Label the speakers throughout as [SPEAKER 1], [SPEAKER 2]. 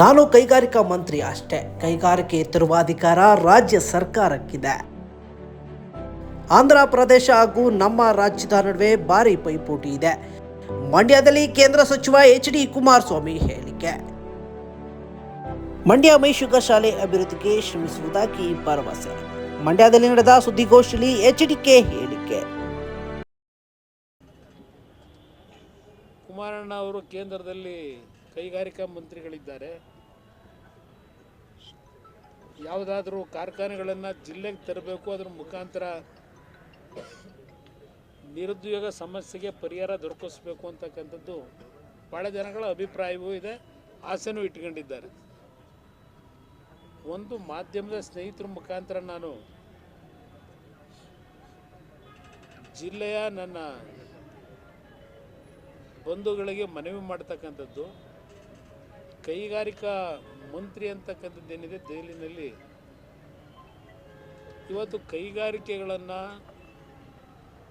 [SPEAKER 1] ನಾನು ಕೈಗಾರಿಕಾ ಮಂತ್ರಿ ಅಷ್ಟೇ. ಕೈಗಾರಿಕೆ ಎತ್ತಿರುವ ಅಧಿಕಾರ ರಾಜ್ಯ ಸರ್ಕಾರಕ್ಕಿದೆ. ಆಂಧ್ರ ಪ್ರದೇಶ ಹಾಗೂ ನಮ್ಮ ರಾಜ್ಯದ ನಡುವೆ ಭಾರಿ ಪೈಪೋಟಿ ಇದೆ. ಮಂಡ್ಯದಲ್ಲಿ ಕೇಂದ್ರ ಸಚಿವ ಎಚ್ ಡಿ ಕುಮಾರಸ್ವಾಮಿ ಹೇಳಿಕೆ. ಮಂಡ್ಯ ಮೈಶುಗ ಶಾಲೆ ಅಭಿವೃದ್ಧಿಗೆ ಶ್ರಮಿಸುವುದಾಗಿ ಭರವಸೆ. ಮಂಡ್ಯದಲ್ಲಿ ನಡೆದ ಸುದ್ದಿಗೋಷ್ಠಿಯಲ್ಲಿ ಎಚ್ಡಿಕೆ ಹೇಳಿಕೆ.
[SPEAKER 2] ಕುಮಾರಣ್ಣ ಅವರು ಕೇಂದ್ರದಲ್ಲಿ ಕೈಗಾರಿಕಾ ಮಂತ್ರಿಗಳಿದ್ದಾರೆ. ಯಾವುದಾದ್ರೂ ಕಾರ್ಖಾನೆಗಳನ್ನು ಜಿಲ್ಲೆಗೆ ತರಬೇಕು, ಅದರ ಮುಖಾಂತರ ನಿರುದ್ಯೋಗ ಸಮಸ್ಯೆಗೆ ಪರಿಹಾರ ದೊರಕಿಸ್ಬೇಕು ಅಂತಕ್ಕಂಥದ್ದು ಭಾಳ ಜನಗಳ ಅಭಿಪ್ರಾಯವೂ ಇದೆ, ಆಸೆನೂ ಇಟ್ಕೊಂಡಿದ್ದಾರೆ. ಒಂದು ಮಾಧ್ಯಮದ ಸ್ನೇಹಿತರ ಮುಖಾಂತರ ನಾನು ಜಿಲ್ಲೆಯ ನನ್ನ ಬಂಧುಗಳಿಗೆ ಮನವಿ ಮಾಡ್ತಕ್ಕಂಥದ್ದು ಕೈಗಾರಿಕಾ ಮಂತ್ರಿ ಅಂತಕ್ಕಂಥದ್ದು ಏನಿದೆ ದೆಹಲಿನಲ್ಲಿ? ಇವತ್ತು ಕೈಗಾರಿಕೆಗಳನ್ನು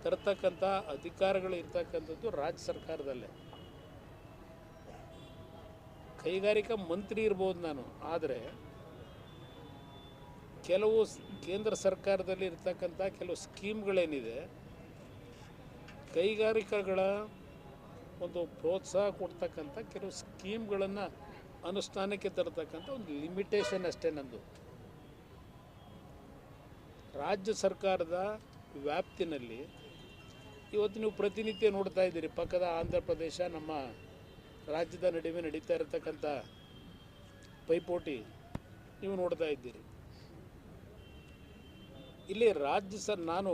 [SPEAKER 2] ತರ್ತಕ್ಕಂಥ ಅಧಿಕಾರಗಳು ಇರ್ತಕ್ಕಂಥದ್ದು ರಾಜ್ಯ ಸರ್ಕಾರದಲ್ಲೇ. ಕೈಗಾರಿಕಾ ಮಂತ್ರಿ ಇರ್ಬೋದು ನಾನು, ಆದರೆ ಕೆಲವು ಕೇಂದ್ರ ಸರ್ಕಾರದಲ್ಲಿ ಇರ್ತಕ್ಕಂಥ ಕೆಲವು ಸ್ಕೀಮ್ಗಳೇನಿದೆ, ಕೈಗಾರಿಕೆಗಳ ಒಂದು ಪ್ರೋತ್ಸಾಹ ಕೊಡ್ತಕ್ಕಂಥ ಕೆಲವು ಸ್ಕೀಮ್ಗಳನ್ನು ಅನುಷ್ಠಾನಕ್ಕೆ ತರತಕ್ಕಂಥ ಒಂದು ಲಿಮಿಟೇಷನ್ ಅಷ್ಟೇ ನಂದು. ರಾಜ್ಯ ಸರ್ಕಾರದ ವ್ಯಾಪ್ತಿನಲ್ಲಿ ಇವತ್ತು ನೀವು ಪ್ರತಿನಿತ್ಯ ನೋಡ್ತಾ ಇದ್ದೀರಿ, ಪಕ್ಕದ ಆಂಧ್ರ ಪ್ರದೇಶ, ನಮ್ಮ ರಾಜ್ಯದ ನಡುವೆ ನಡೀತಾ ಇರತಕ್ಕಂಥ ಪೈಪೋಟಿ ನೀವು ನೋಡ್ತಾ ಇದ್ದೀರಿ. ಇಲ್ಲಿ ರಾಜ್ಯ ಸರ್, ನಾನು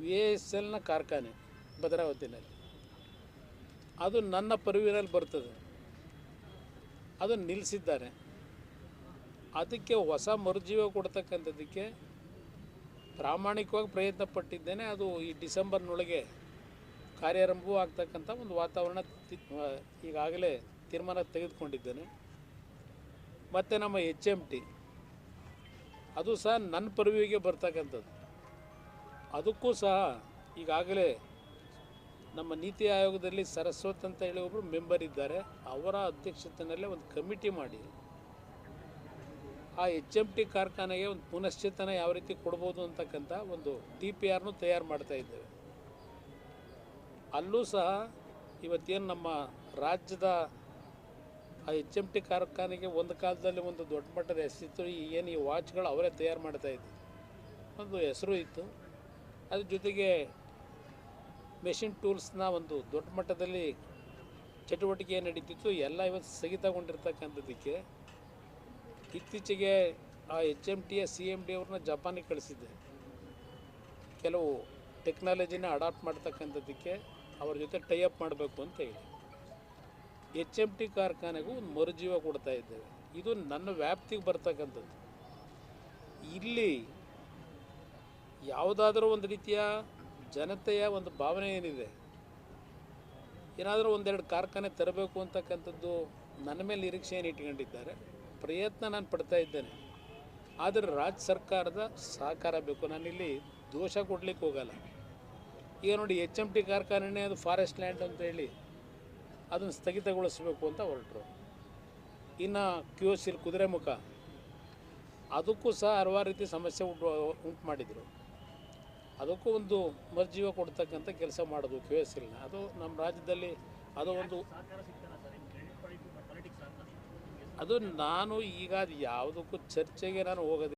[SPEAKER 2] ವಿ ಎಸ್ ಎಲ್ನ ಕಾರ್ಖಾನೆ, ಭದ್ರಾವತಿನಲ್ಲಿ. ಅದು ನನ್ನ ಪರಿವಿನಲ್ಲಿ ಬರ್ತದೆ. ಅದನ್ನು ನಿಲ್ಲಿಸಿದ್ದಾರೆ. ಅದಕ್ಕೆ ಹೊಸ ಮರುಜೀವ ಕೊಡ್ತಕ್ಕಂಥದ್ದಕ್ಕೆ ಪ್ರಾಮಾಣಿಕವಾಗಿ ಪ್ರಯತ್ನ ಪಟ್ಟಿದ್ದೇನೆ ಅದು ಈ ಡಿಸೆಂಬರ್ನೊಳಗೆ ಕಾರ್ಯಾರಂಭವೂ ಆಗ್ತಕ್ಕಂಥ ಒಂದು ವಾತಾವರಣ ಈಗಾಗಲೇ ತೀರ್ಮಾನ ತೆಗೆದುಕೊಂಡಿದ್ದೇನೆ. ಮತ್ತು ನಮ್ಮ ಎಚ್ ಎಂ ಟಿ, ಅದು ಸಹ ನನ್ನ ಪರ್ವಿಗೆ ಬರ್ತಕ್ಕಂಥದ್ದು. ಅದಕ್ಕೂ ಸಹ ಈಗಾಗಲೇ ನಮ್ಮ ನೀತಿ ಆಯೋಗದಲ್ಲಿ ಸರಸ್ವತ್ ಅಂತ ಹೇಳಿ ಒಬ್ಬರು ಮೆಂಬರ್ ಇದ್ದಾರೆ. ಅವರ ಅಧ್ಯಕ್ಷತೆಯಲ್ಲೇ ಒಂದು ಕಮಿಟಿ ಮಾಡಿ. ಆ ಎಚ್ ಎಂ ಟಿ ಕಾರ್ಖಾನೆಗೆ ಒಂದು ಪುನಶ್ಚೇತನ ಯಾವ ರೀತಿ ಕೊಡ್ಬೋದು ಅಂತಕ್ಕಂಥ ಒಂದು ಟಿ ಪಿ ಆರ್ನು ತಯಾರು ಮಾಡ್ತಾ ಇದ್ದೇವೆ. ಅಲ್ಲೂ ಸಹ ಇವತ್ತೇನು ನಮ್ಮ ರಾಜ್ಯದ ಆ ಎಚ್ ಎಂ ಟಿ ಕಾರ್ಖಾನೆಗೆ ಒಂದು ಕಾಲದಲ್ಲಿ ಒಂದು ದೊಡ್ಡ ಮಟ್ಟದ ಹೆಸರಿತ್ತು ಏನು ಈ ವಾಚ್ಗಳು ಅವರೇ ತಯಾರು ಮಾಡ್ತಾ ಇದ್ದರು ಒಂದು ಹೆಸರು ಇತ್ತು. ಅದ್ರ ಜೊತೆಗೆ ಮೆಷಿನ್ ಟೂಲ್ಸ್ನ ಒಂದು ದೊಡ್ಡ ಮಟ್ಟದಲ್ಲಿ ಚಟುವಟಿಕೆ ನಡೀತಿತ್ತು. ಎಲ್ಲ ಇವತ್ತು ಸ್ಥಗಿತಗೊಂಡಿರ್ತಕ್ಕಂಥದ್ದಕ್ಕೆ ಇತ್ತೀಚೆಗೆ ಆ ಎಚ್ ಎಂ ಟಿಯ ಸಿ ಎಂ ಡಿ ಅವ್ರನ್ನ ಜಪಾನಿಗೆ ಕಳಿಸಿದ್ದೆ. ಕೆಲವು ಟೆಕ್ನಾಲಜಿನ ಅಡಾಪ್ಟ್ ಮಾಡ್ತಕ್ಕಂಥದ್ದಕ್ಕೆ ಅವ್ರ ಜೊತೆ ಟೈ ಅಪ್ ಮಾಡಬೇಕು ಅಂತ ಹೇಳಿ. ಎಚ್ ಎಂ ಟಿ ಕಾರ್ಖಾನೆಗೂ ಒಂದು ಮರುಜೀವ ಕೊಡ್ತಾ ಇದ್ದೇವೆ. ಇದು ನನ್ನ ವ್ಯಾಪ್ತಿಗೆ ಬರ್ತಕ್ಕಂಥದ್ದು. ಇಲ್ಲಿ ಯಾವುದಾದ್ರೂ ಒಂದು ರೀತಿಯ ಜನತೆಯ ಒಂದು ಭಾವನೆ ಏನಿದೆ? ಏನಾದರೂ ಒಂದೆರಡು ಕಾರ್ಖಾನೆ ತರಬೇಕು ಅಂತಕ್ಕಂಥದ್ದು ನನ್ನ ಮೇಲೆ ನಿರೀಕ್ಷೆಯನ್ನು ಇಟ್ಕೊಂಡಿದ್ದಾರೆ ಪ್ರಯತ್ನ ನಾನು ಪಡ್ತಾ ಇದ್ದೇನೆ. ಆದರೆ ರಾಜ್ಯ ಸರ್ಕಾರದ ಸಹಕಾರ ಬೇಕು. ನಾನಿಲ್ಲಿ ದೋಷ ಕೊಡ್ಲಿಕ್ಕೆ ಹೋಗಲ್ಲ. ಈಗ ನೋಡಿ, ಎಚ್ ಎಂ ಟಿ ಕಾರ್ಖಾನೆನೇ ಅದು ಫಾರೆಸ್ಟ್ ಲ್ಯಾಂಡ್ ಅಂತ ಹೇಳಿ ಅದನ್ನು ಸ್ಥಗಿತಗೊಳಿಸಬೇಕು ಅಂತ ಹೊರಟರು. ಇನ್ನು ಕ್ಯೂ ಸಿಲ್ ಕುದುರೆಮುಖ ಅದಕ್ಕೂ ಸಹ ಹಲವಾರು ರೀತಿ ಸಮಸ್ಯೆ ಉಂಟು ಉಂಟು ಮಾಡಿದರು. ಅದಕ್ಕೂ ಒಂದು ಮರ್ಜೀವ ಕೊಡ್ತಕ್ಕಂಥ ಕೆಲಸ ಮಾಡೋದು ಕ್ಯೂ ಎಸ್ ಎಲ್ನ ಅದು ನಮ್ಮ ರಾಜ್ಯದಲ್ಲಿ ಅದು ಒಂದು ಅದು ನಾನು ಈಗ ಯಾವುದಕ್ಕೂ ಚರ್ಚೆಗೆ ನಾನು ಹೋಗೋದಿಲ್ಲ.